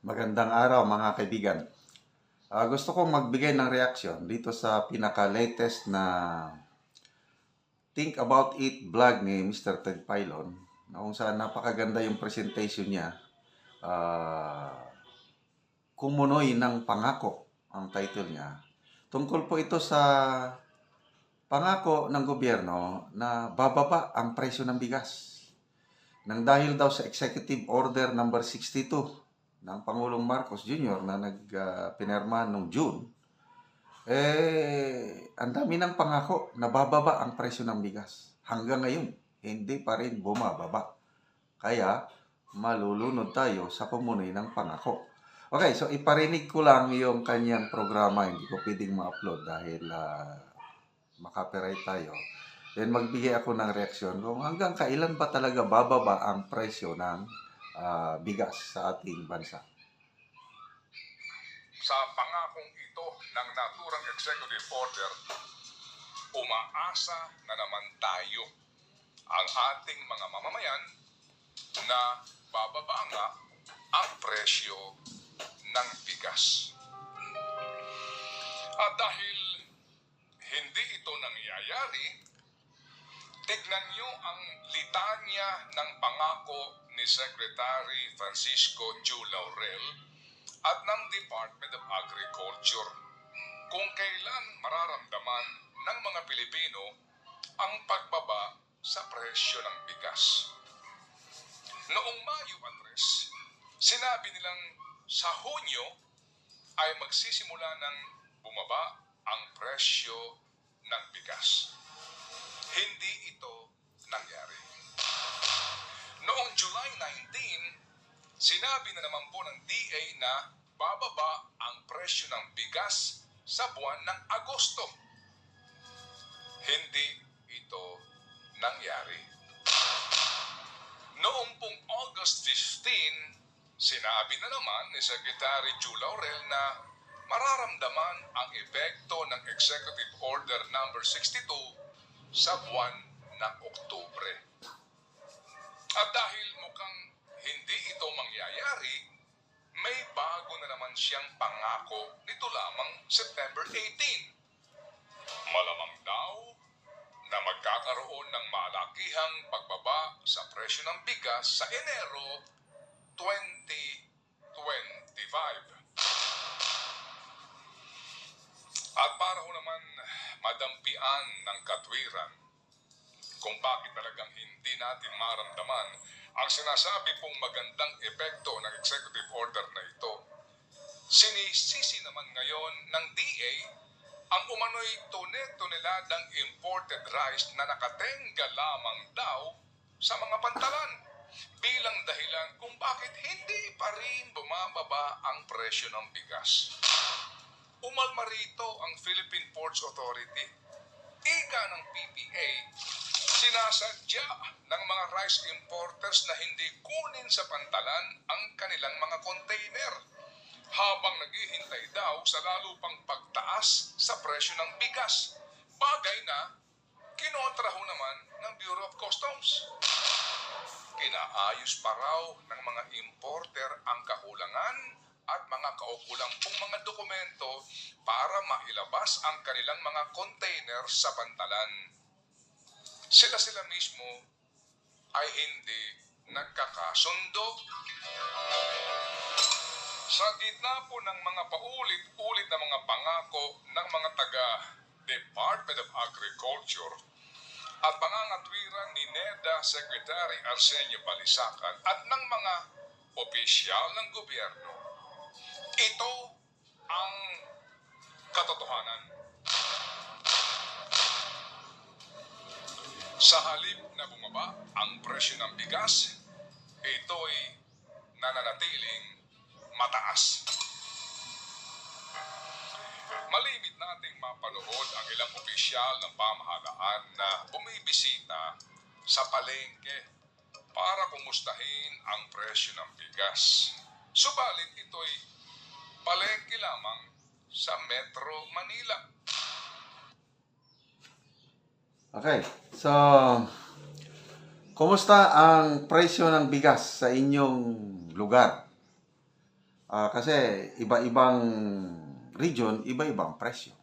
Magandang araw mga kaibigan. Ah, gusto kong magbigay ng reaksyon dito sa pinaka-latest na Think About It vlog ni Mr. Ted Pilon na kung saan napakaganda yung presentation niya. Ah, Kumunoy ng Pangako ang title niya. Tungkol po ito sa pangako ng gobyerno na bababa ang presyo ng bigas. Nang dahil daw sa Executive Order number 62 ng Pangulong Marcos Jr. na nagpinirma noong June, eh, ang dami ng pangako na bababa ang presyo ng bigas. Hanggang ngayon, hindi pa rin bumababa. Kaya, malulunod tayo sa kumunoy ng pangako. Okay, so iparinig ko lang yung kanyang programa. Hindi ko pwedeng ma-upload dahil ah, makapiright tayo. Then magbigay ako ng reaksyon kung hanggang kailan ba talaga bababa ang presyo ng ah, bigas sa ating bansa. sa pangakong ito ng naturang executive order, umaasa na naman tayo ang ating mga mamamayan na bababa nga ang presyo ng bigas. At dahil hindi ito nangyayari, tignan nyo ang litanya ng pangako ni Secretary Francisco Chu Laurel at ng Department of Agriculture kung kailan mararamdaman ng mga Pilipino ang pagbaba sa presyo ng bigas. Noong Mayo address, sinabi nilang sa Hunyo ay magsisimula ng bumaba ang presyo ng bigas. Hindi ito nangyari. Noong July 19, Sinabi na naman po ng DA na bababa ang presyo ng bigas sa buwan ng Agosto. Hindi ito nangyari. Noong pong August 15, sinabi na naman ni Secretary Chu Laurel na mararamdaman ang epekto ng Executive Order number 62 sa buwan ng Oktubre. At dahil mukhang hindi ito mangyayari, may bago na naman siyang pangako nito lamang September 18. Malamang daw na magkakaroon ng malakihang pagbaba sa presyo ng bigas sa Enero 2025. At para ho naman madampian ng katwiran kung bakit talagang hindi natin maramdaman ang sinasabi pong magandang epekto ng executive order na ito. Sinisisi naman ngayon ng DA ang umano'y tone-toneladang imported rice na nakatenga lamang daw sa mga pantalan bilang dahilan kung bakit hindi pa rin bumababa ang presyo ng bigas. Umalma rito ang Philippine Ports Authority. Ika ng PPA, sinasadya ng mga rice importers na hindi kunin sa pantalan ang kanilang mga container habang naghihintay daw sa lalo pang pagtaas sa presyo ng bigas. Bagay na kinontra ho naman ng Bureau of Customs. Kinaayos pa raw ng mga importer ang kakulangan at mga kaukulang pong mga dokumento para mailabas ang kanilang mga container sa pantalan. Sila-sila mismo ay hindi nagkakasundo. Sa gitna po ng mga paulit-ulit na mga pangako ng mga taga Department of Agriculture at pangangatwiran ni NEDA Secretary Arsenio Balisacan at ng mga opisyal ng gobyerno, ito ang katotohanan. Sa halip na bumaba ang presyo ng bigas, ito'y nananatiling mataas. Malimit nating mapanood ang ilang opisyal ng pamahalaan na bumibisita sa palengke para kumustahin ang presyo ng bigas. Subalit ito'y palengke lamang sa Metro Manila. Okay, so kumusta ang presyo ng bigas sa inyong lugar? Ah, kasi iba-ibang region, iba-ibang presyo.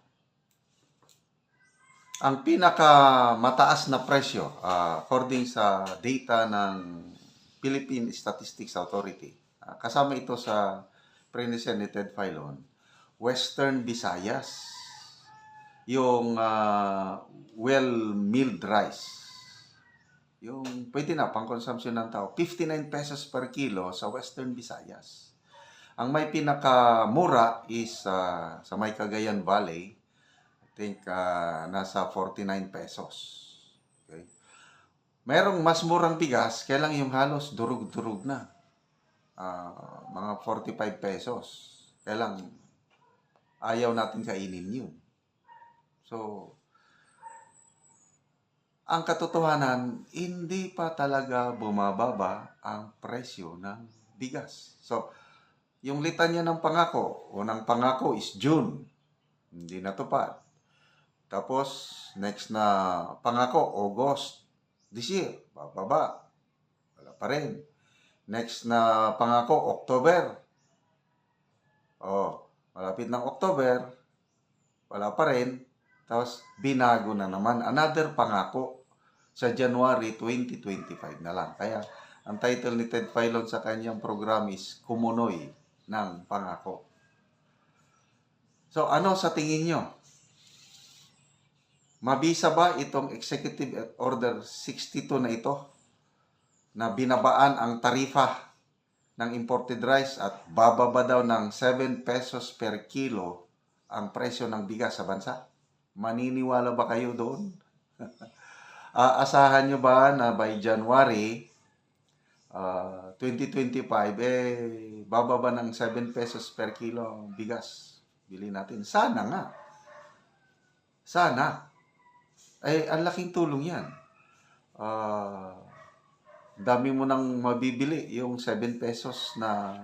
Ang pinaka mataas na presyo, ah, according sa data ng Philippine Statistics Authority, ah, kasama ito sa Prenesen ni Ted Filon, Western Visayas, yung ah, well-milled rice, yung pwede na pang consumption ng tao, 59 pesos per kilo sa Western Visayas. Ang may pinakamura is ah, sa may Cagayan Valley, I think ah, nasa 49 pesos. Okay? Merong mas murang bigas, kaya lang yung halos durug-durug na. Ah, mga 45 pesos. Kaya lang ayaw natin kainin yun. So, ang katotohanan, hindi pa talaga bumababa ang presyo ng bigas. So, yung litanya ng pangako, unang pangako is June. Hindi natupad. Tapos, next na pangako, August. This year, bababa. Wala pa rin. Next na pangako, October. Oh, malapit ng October. Wala pa rin. Tapos, binago na naman. Another pangako sa January 2025 na lang. Kaya, ang title ni Ted Filon sa kanyang program is Kumunoy ng Pangako. So, ano sa tingin nyo? Mabisa ba itong Executive Order 62 na ito na binabaan ang tarifa ng imported rice at bababa daw ng 7 pesos per kilo ang presyo ng bigas sa bansa? Maniniwala ba kayo doon? Aasahan nyo ba na by January ah, 2025, eh, bababa ng 7 pesos per kilo bigas. Bili natin. Sana nga. Sana. Eh, ang laking tulong yan. Ah, dami mo nang mabibili yung 7 pesos na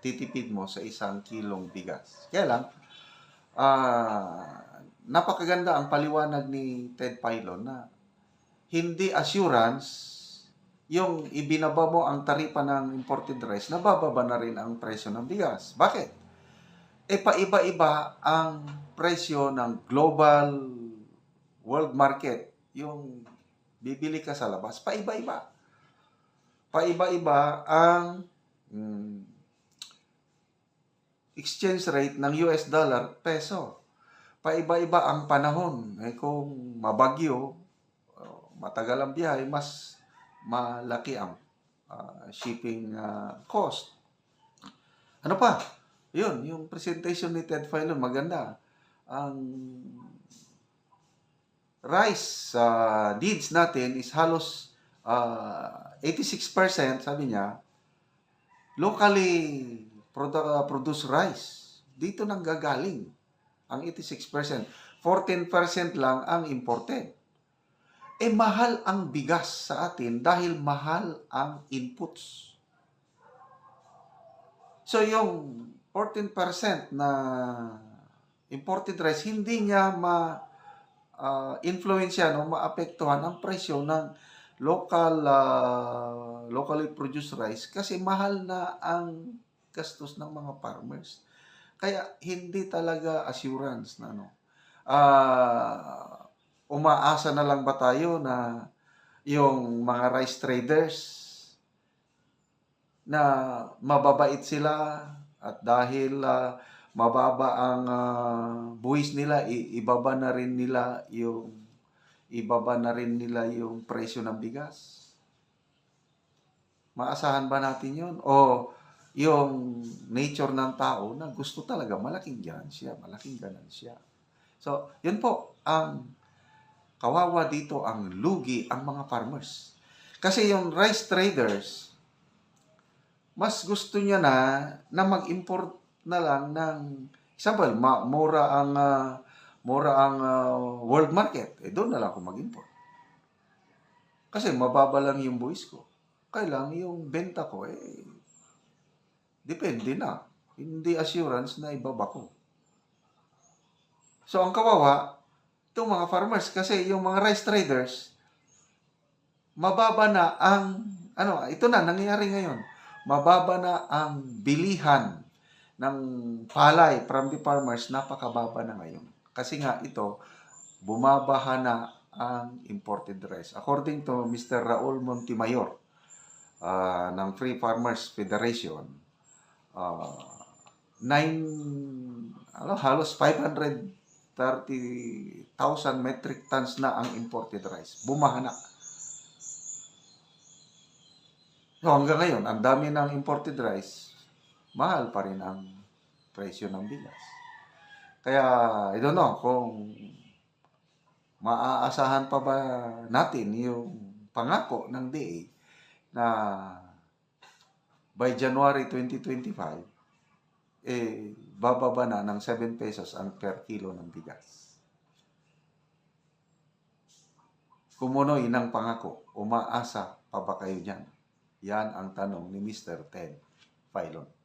titipid mo sa isang kilong bigas. Kaya lang, ah, napakaganda ang paliwanag ni Ted Pilon na hindi assurance yung ibinaba mo ang taripa ng imported rice, nabababa na rin ang presyo ng bigas. Bakit? E paiba-iba ang presyo ng global world market. Yung bibili ka sa labas, paiba-iba. Paiba-iba ang mm, exchange rate ng US dollar peso. Paiba-iba ang panahon. Eh kung mabagyo, oh, matagal ang biyahe, mas malaki ang ah, shipping ah, cost. Ano pa? Yun, yung presentation ni Ted Filon, maganda. Ang rice ah, needs natin is halos ah, 86%, sabi niya, locally produ- produced rice. Dito nang gagaling ang 86%. 14% lang ang imported eh mahal ang bigas sa atin dahil mahal ang inputs. So yung 14% na imported rice, hindi niya ma uh, influensya no maapektuhan ang presyo ng local ah, locally produced rice kasi mahal na ang gastos ng mga farmers. Kaya hindi talaga assurance na no. Ah umaasa na lang ba tayo na yung mga rice traders na mababait sila at dahil ah, mababa ang ah, buwis nila, ibaba na rin nila yung ibaba na rin nila yung presyo ng bigas. Maasahan ba natin yun? O yung nature ng tao na gusto talaga malaking ganansya, malaking ganansya. So, yun po ang kawawa dito ang lugi ang mga farmers. Kasi yung rice traders, mas gusto niya na na mag-import na lang ng example, ma- mura ang ah, mura ang ah, world market. Eh doon na lang ako mag-import. Kasi mababa lang yung buwis ko. Kailang yung benta ko eh depende na. Hindi assurance na ibaba ko. So ang kawawa, itong mga farmers kasi yung mga rice traders mababa na ang ano ito na nangyayari ngayon mababa na ang bilihan ng palay from the farmers, napakababa na ngayon. Kasi nga ito, bumabaha na ang imported rice. According to Mr. Raul Montemayor ah, ng Free Farmers Federation, ah, nine, ano, halos 530,000 metric tons na ang imported rice. Bumaha na. So, hanggang ngayon, ang dami ng imported rice, mahal pa rin ang presyo ng bigas. Kaya, I don't know kung maaasahan pa ba natin yung pangako ng DA na by January 2025, eh, bababa na ng 7 pesos ang per kilo ng bigas. Kumunoy ng pangako, umaasa pa ba kayo dyan? Yan ang tanong ni Mr. Ted Filon.